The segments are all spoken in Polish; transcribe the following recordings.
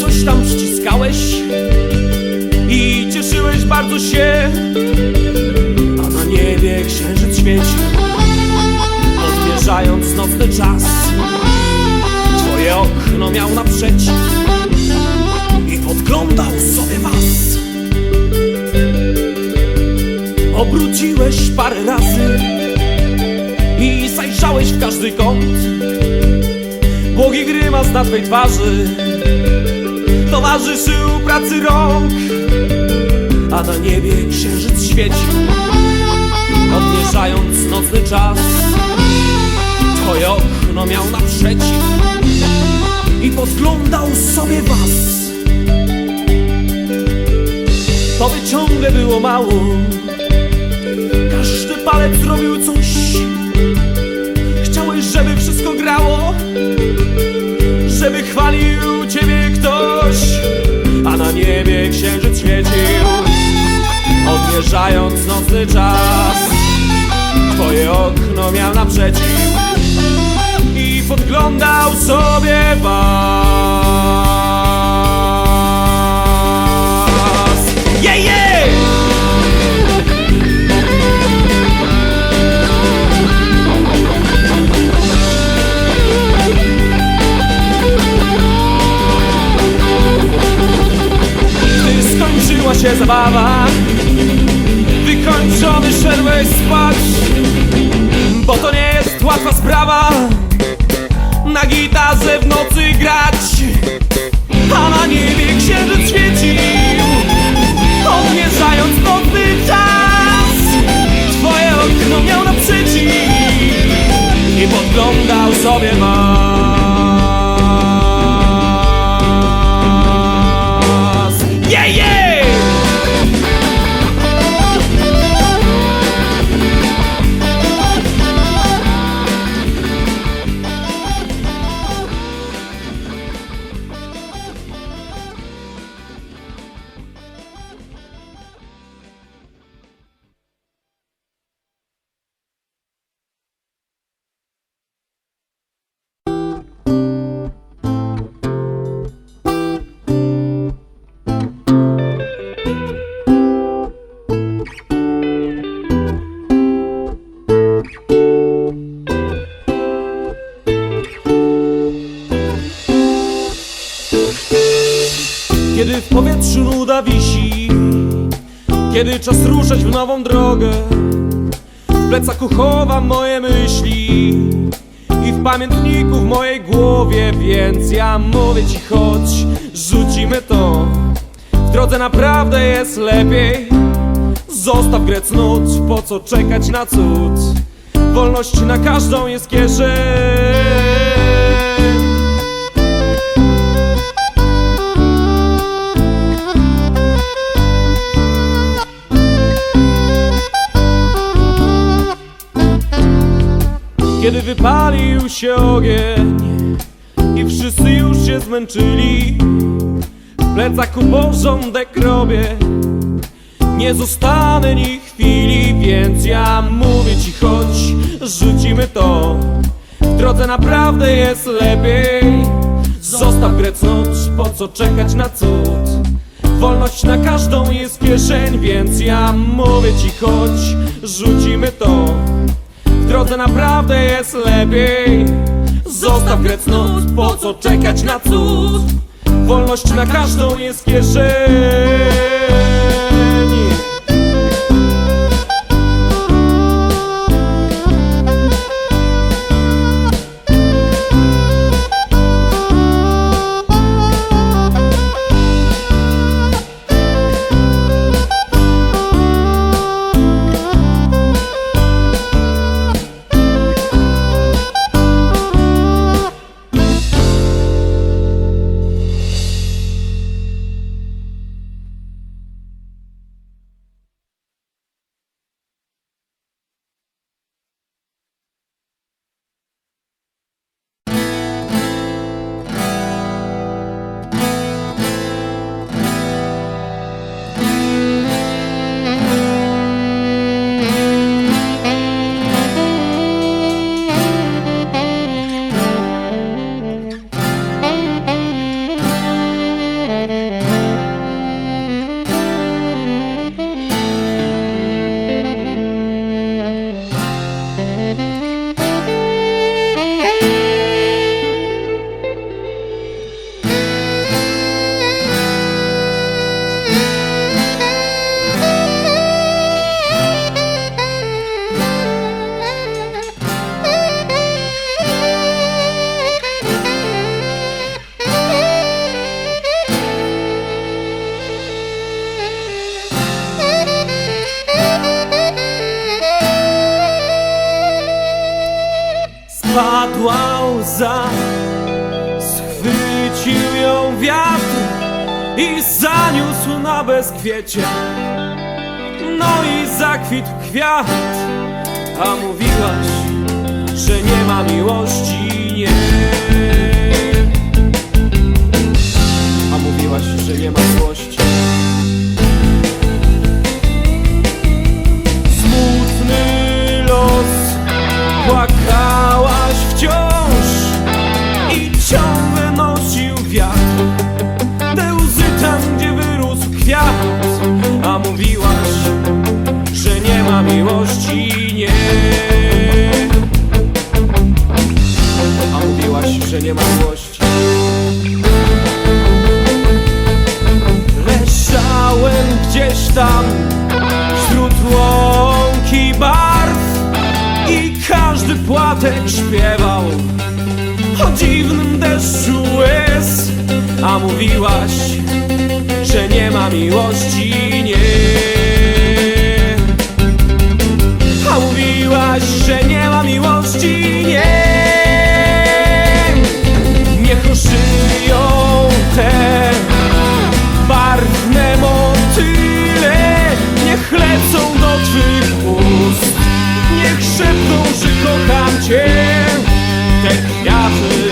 coś tam przyciskałeś i cieszyłeś bardzo się, a na niebie księżyc świecił, odmierzając nocny czas. Twoje okno miał naprzeciw i podglądał sobie was. Obróciłeś parę razy i zajrzałeś w każdy kąt. Błogi grymas na twej twarzy towarzyszył pracy rąk, a na niebie księżyc świecił, odmierzając nocny czas. Twoje okno miał naprzeciw i podglądał sobie was. To by ciągle było mało, każdy palec zrobił coś. Chciałeś, żeby wszystko grało, chwalił ciebie ktoś, a na niebie księżyc świecił, odmierzając nocny czas. Twoje okno miał naprzeciw i podglądał sobie was. W powietrzu nuda wisi. Kiedy czas ruszać w nową drogę W plecaku chowam moje myśli. I w pamiętniku w mojej głowie Więc ja mówię ci chodź, rzucimy to. W drodze naprawdę jest lepiej. Zostaw grę cnót, po co czekać na cud? Wolność na każdą jest kieszeń Kiedy wypalił się ogień I wszyscy już się zmęczyli W plecaku porządek robię. Nie zostanę ni chwili Więc ja mówię ci chodź Rzucimy to. W drodze naprawdę jest lepiej. Zostaw grę Po co czekać na cud? Wolność na każdą jest kieszeń Więc ja mówię ci chodź Rzucimy to drodze naprawdę jest lepiej. Zostaw cnót, po co czekać na cud? Wolność na każdą jest w łza Schwycił ją wiatr i zaniósł na bezkwiecie. No i zakwitł kwiat, a mówiłaś, że nie ma miłości, nie. A mówiłaś, że nie ma miłości Smutny los Płakałaś nie ma miłości Leżałem gdzieś tam Wśród łąki barw I każdy płatek śpiewał. O dziwnym deszczu łez A mówiłaś, że nie ma miłości, nie. A mówiłaś, że nie ma miłości, nie Żyją te barwne motyle. Niech lecą do twych ust Niech szepną, że kocham cię. Te kwiaty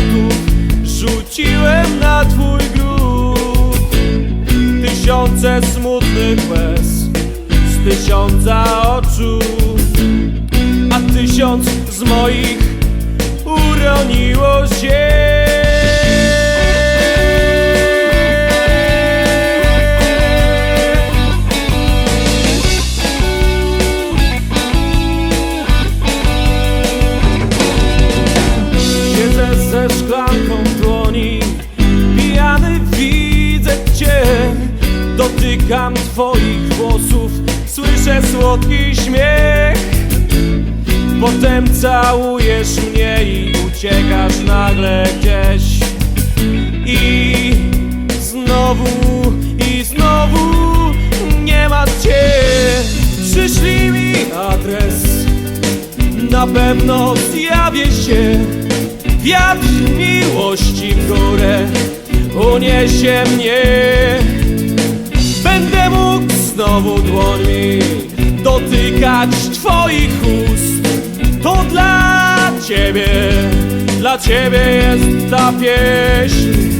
kwiatów rzuciłem na twój grób Tysiące smutnych łez z tysiąca oczu A tysiąc z moich uroniło Potem całujesz mnie i uciekasz nagle gdzieś. I znowu, i znowu nie ma cię. Przyszli mi adres Na pewno zjawię się. Wiatr miłości w górę Uniesie mnie. Będę mógł znowu dłońmi dotykać Twoich ust. Dla Ciebie, dla Ciebie jest ta pieśń.